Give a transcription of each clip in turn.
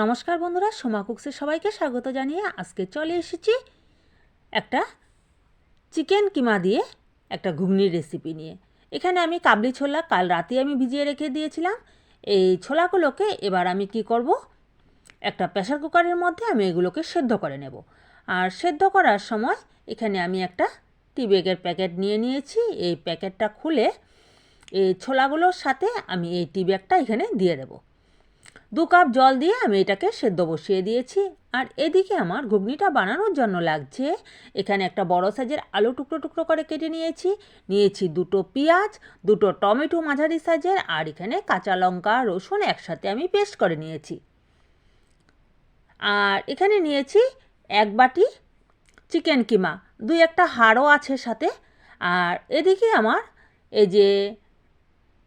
নমস্কার বন্ধুরা, সোমা কুকসে সবাইকে স্বাগত জানিয়ে আজকে চলে এসেছি একটা চিকেন কিমা দিয়ে একটা ঘুগনির রেসিপি নিয়ে। এখানে আমি কাবলি ছোলা কাল রাতে আমি ভিজিয়ে রেখে দিয়েছিলাম। এই ছোলাগুলোকে এবার আমি কি করব? একটা প্রেশার কুকারের মধ্যে আমি এগুলোকে সেদ্ধ করে নেব। আর সেদ্ধ করার সময় এখানে আমি একটা টি ব্যাগের প্যাকেট নিয়ে নিয়েছি। এই প্যাকেটটা খুলে এই ছোলাগুলোর সাথে আমি এই টি ব্যাগটা এখানে দিয়ে দেবো। দু কাপ জল দিয়ে আমি এটাকে সেদ্ধ বসিয়ে দিয়েছি। আর এদিকে আমার ঘুগনিটা বানানোর জন্য লাগছে। এখানে একটা বড় সাইজের আলু টুকরো টুকরো করে কেটে নিয়েছি। নিয়েছি দুটো পেঁয়াজ, দুটো টমেটো মাঝারি সাইজের, আর এখানে কাঁচা লঙ্কা, রসুন একসাথে আমি পেস্ট করে নিয়েছি। আর এখানে নিয়েছি এক বাটি চিকেন কিমা, দুই একটা হাড়ও আছে সাথে। আর এদিকে আমার এই যে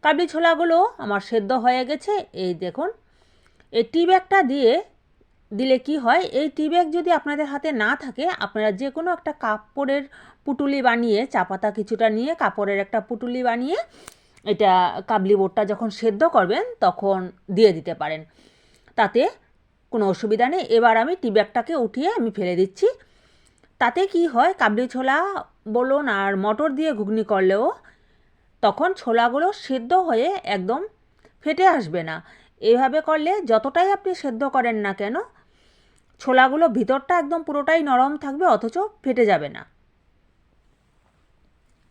কাবলি ছোলাগুলো আমার সেদ্ধ হয়ে গেছে। এই দেখুন এই টি ব্যাগটা দিয়ে দিলে কি হয়? এই টি ব্যাগ যদি আপনাদের হাতে না থাকে, আপনারা যে কোনো একটা কাপড়ের পুটুলি বানিয়ে, চা পাতা কিছুটা নিয়ে কাপড়ের একটা পুটুলি বানিয়ে এটা কাবলি বোর্ডটা যখন সেদ্ধ করবেন, তখন দিয়ে দিতে পারেন। তাতে কোনো অসুবিধা নেই। এবার আমি টি ব্যাগটাকে উঠিয়ে আমি ফেলে দিচ্ছি। তাতে কি হয়? কাবলি ছোলা বলুন আর মটর দিয়ে ঘুগনি করলেও তখন ছোলাগুলো সেদ্ধ হয়ে একদম ফেটে আসবে না। এইভাবে করলে যতটাই আপনি সেদ্ধ করেন না কেন, ছোলাগুলো ভিতরটা একদম পুরোটাই নরম থাকবে, অথচ ফেটে যাবে না।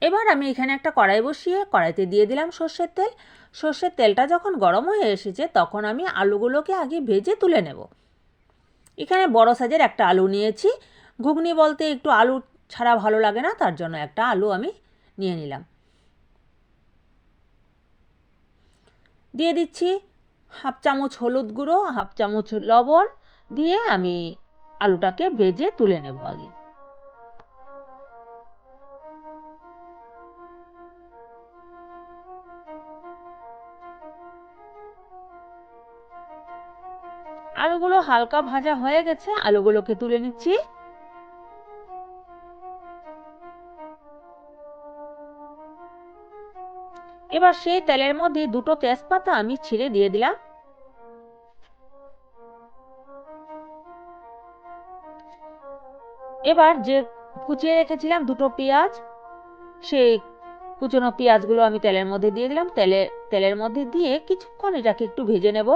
এবার আমি এখানে একটা কড়াই বসিয়ে কড়াইতে দিয়ে দিলাম সর্ষের তেল। সর্ষের তেলটা যখন গরম হয়ে এসেছে, তখন আমি আলুগুলোকে আগে ভেজে তুলে নেব। এখানে বড় সাইজের একটা আলু নিয়েছি। ঘুগনি বলতে একটু আলু ছাড়া ভালো লাগে না, তার জন্য একটা আলু আমি নিয়ে নিলাম। দিয়ে দিচ্ছি হাফ চামচ হলুদ গুঁড়ো, হাফ চামচ লবণ দিয়ে আমি আলুটাকে ভেজে তুলে নেব আগে। আলুগুলো হালকা ভাজা হয়ে গেছে, আলুগুলোকে তুলে নিচ্ছি। এবার সেই তেলের মধ্যে দুটো তেজপাতা আমি ছিঁড়ে দিয়ে দিলাম। এবার যে কুচিয়ে রেখেছিলাম দুটো পেঁয়াজ, সেই কুচনো পেঁয়াজগুলো আমি তেলের মধ্যে দিয়ে দিলাম। তেলে তেলের মধ্যে দিয়ে কিছুক্ষণ এটাকে একটু ভেজে নেব।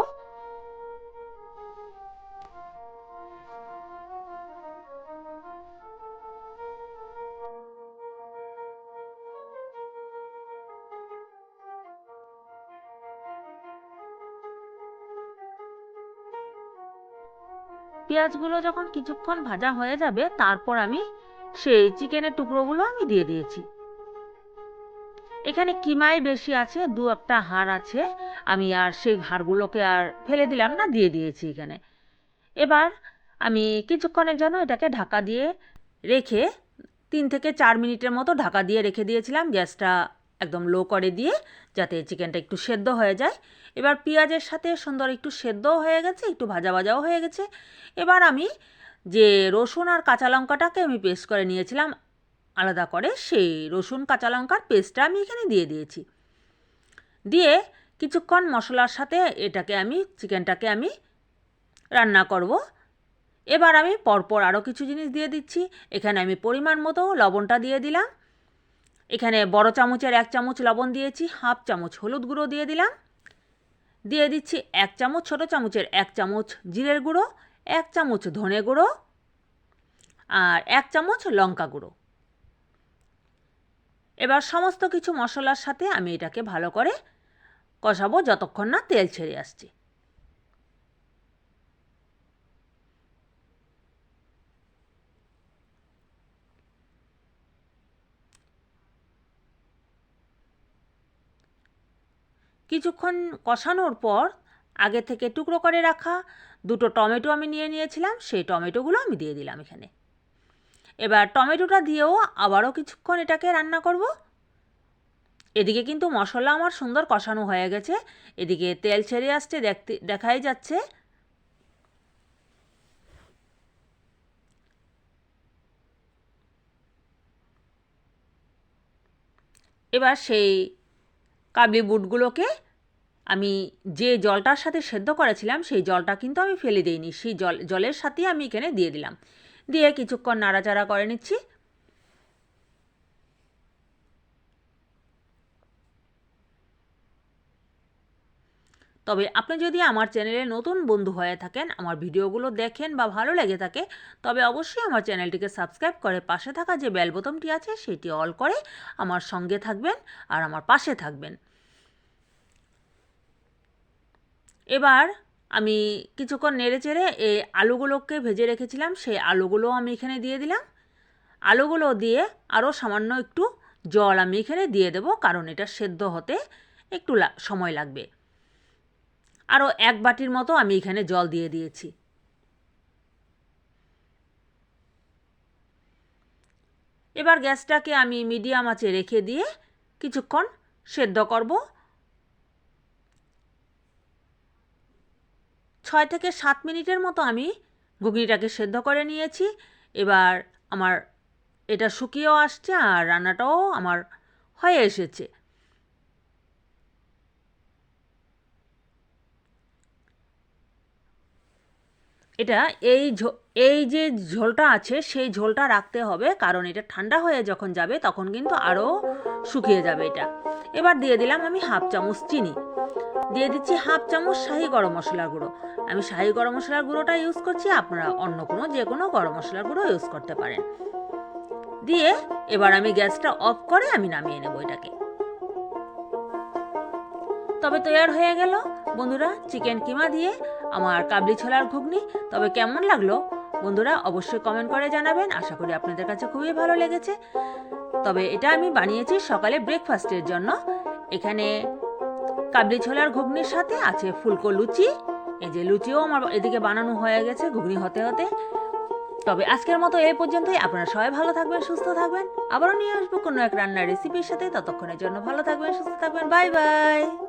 পেঁয়াজগুলো যখন কিছুক্ষণ ভাজা হয়ে যাবে, তারপর আমি সেই চিকেনের টুকরোগুলো আমি দিয়ে দিয়েছি। এখানে কিমাই বেশি আছে, দু একটা হাড় আছে, আমি আর সেই হাড়গুলোকে আর ফেলে দিলাম না, দিয়ে দিয়েছি এখানে। এবার আমি কিছুক্ষণের জন্য এটাকে ঢাকা দিয়ে রেখে তিন থেকে চার মিনিটের মতো ঢাকা দিয়ে রেখে দিয়েছিলাম গ্যাসটা একদম লো করে দিয়ে যাতে চিকেনটা একটু সেদ্ধ হয়ে যায়। এবার পেঁয়াজের সাথে সুন্দর একটু সেদ্ধও হয়ে গেছে, একটু ভাজা ভাজাও হয়ে গেছে। এবার আমি যে রসুন আর কাঁচা লঙ্কাটাকে আমি পেস্ট করে নিয়েছিলাম, আলাদা করে সেই রসুন, কাঁচা লঙ্কার পেস্টটা আমি এখানে দিয়ে দিয়েছি। দিয়ে কিছুক্ষণ মশলার সাথে এটাকে আমি চিকেনটাকে আমি রান্না করব। এবার আমি পরপর আরও কিছু জিনিস দিয়ে দিচ্ছি। এখানে আমি পরিমাণ মতো লবণটা দিয়ে দিলাম। এখানে বড় চামচের এক চামচ লবণ দিয়েছি, হাফ চামচ হলুদ গুঁড়ো দিয়ে দিলাম। দিয়ে দিচ্ছি এক চামচ, ছোট চামচের এক চামচ জিরের গুঁড়ো, এক চামচ ধনে গুঁড়ো আর এক চামচ লঙ্কা গুঁড়ো। এবার সমস্ত কিছু মশলার সাথে আমি এটাকে ভালো করে কষাবো যতক্ষণ না তেল ছেড়ে আসছে। কিছুক্ষণ কষানোর পর আগে থেকে টুকরো করে রাখা দুটো টমেটো আমি নিয়ে নিয়েছিলাম, সেই টমেটোগুলো আমি দিয়ে দিলাম এখানে। এবার টমেটোটা দিয়েও আবারও কিছুক্ষণ এটাকে রান্না করব। এদিকে কিন্তু মশলা আমার সুন্দর কষানো হয়ে গেছে। এদিকে তেল ছেড়ে আসছে, দেখতে, দেখাই যাচ্ছে। এবার সেই কাবলি বুটগুলোকে আমি যে জলটার সাথে সেদ্ধ করেছিলাম, সেই জলটা কিন্তু আমি ফেলে দিইনি। সেই জল, জলের সাথেই আমি এখানে দিয়ে দিলাম। দিয়ে কিছুক্ষণ নাড়াচাড়া করে নিচ্ছি। তবে আপনি যদি আমার চ্যানেলে নতুন বন্ধু হয়ে থাকেন, আমার ভিডিওগুলো দেখেন বা ভালো লেগে থাকে, তবে অবশ্যই আমার চ্যানেলটিকে সাবস্ক্রাইব করে পাশে থাকা যে বেল বোতামটি আছে, সেটি অল করে আমার সঙ্গে থাকবেন আর আমার পাশে থাকবেন। এবার আমি কিছুক্ষণ নেড়ে চেড়ে এই আলুগুলোকে ভেজে রেখেছিলাম, সেই আলুগুলো আমি এখানে দিয়ে দিলাম। আলুগুলো দিয়ে আরও সামান্য একটু জল আমি এখানে দিয়ে দেবো, কারণ এটা সেদ্ধ হতে একটু সময় লাগবে। আরও এক বাটির মতো আমি এখানে জল দিয়ে দিয়েছি। এবার গ্যাসটাকে আমি মিডিয়াম আঁচে রেখে দিয়ে কিছুক্ষণ সেদ্ধ করব। ছয় থেকে সাত মিনিটের মতো আমি ঘুগনিটাকে সেদ্ধ করে নিয়েছি। এবার আমার এটা শুকিয়েও আসছে আর রান্নাটাও আমার হয়ে এসেছে। এটা এই এই যে ঝোলটা আছে, সেই ঝোলটা রাখতে হবে, কারণ এটা ঠান্ডা হয়ে যখন যাবে, তখন কিন্তু আরও শুকিয়ে যাবে এটা। এবার দিয়ে দিলাম আমি হাফ চামচ চিনি। দিয়ে দিচ্ছি হাফ চামচ শাহি গরম মশলার গুঁড়ো। আমি শাহি গরম মশলার গুঁড়োটা ইউজ করছি, আপনারা অন্য কোনো, যে কোনো গরম মশলার গুঁড়ো ইউজ করতে পারেন। দিয়ে এবার আমি গ্যাসটা অফ করে আমি নামিয়ে নেব এটাকে। তবে তৈরি হয়ে গেল। বন্ধুরা চিকেন কিমা দিয়ে আমার কাবলি ছোলার ঘুগনি, তবে কেমন লাগল? বন্ধুরা, অবশ্যই কমেন্ট করে জানাবেন। আশা করি আপনাদের কাছে খুবই ভালো লেগেছে। তবে এটা আমি বানিয়েছি সকালে ব্রেকফাস্টের জন্য। এখানে কাবলি ছোলার ঘুগনির সাথে আছে ফুলকো লুচি। এই যে লুচিও আমার এদিকে বানানো হয়ে গেছে ঘুগনি হতে হতে। তবে আজকের মতো এই পর্যন্তই। আপনারা সবাই ভালো থাকবেন, সুস্থ থাকবেন। আবারও নিয়ে আসব কোনো এক রান্নার রেসিপির সাথে। ততক্ষণের জন্য ভালো থাকবেন, সুস্থ থাকবেন। Bye bye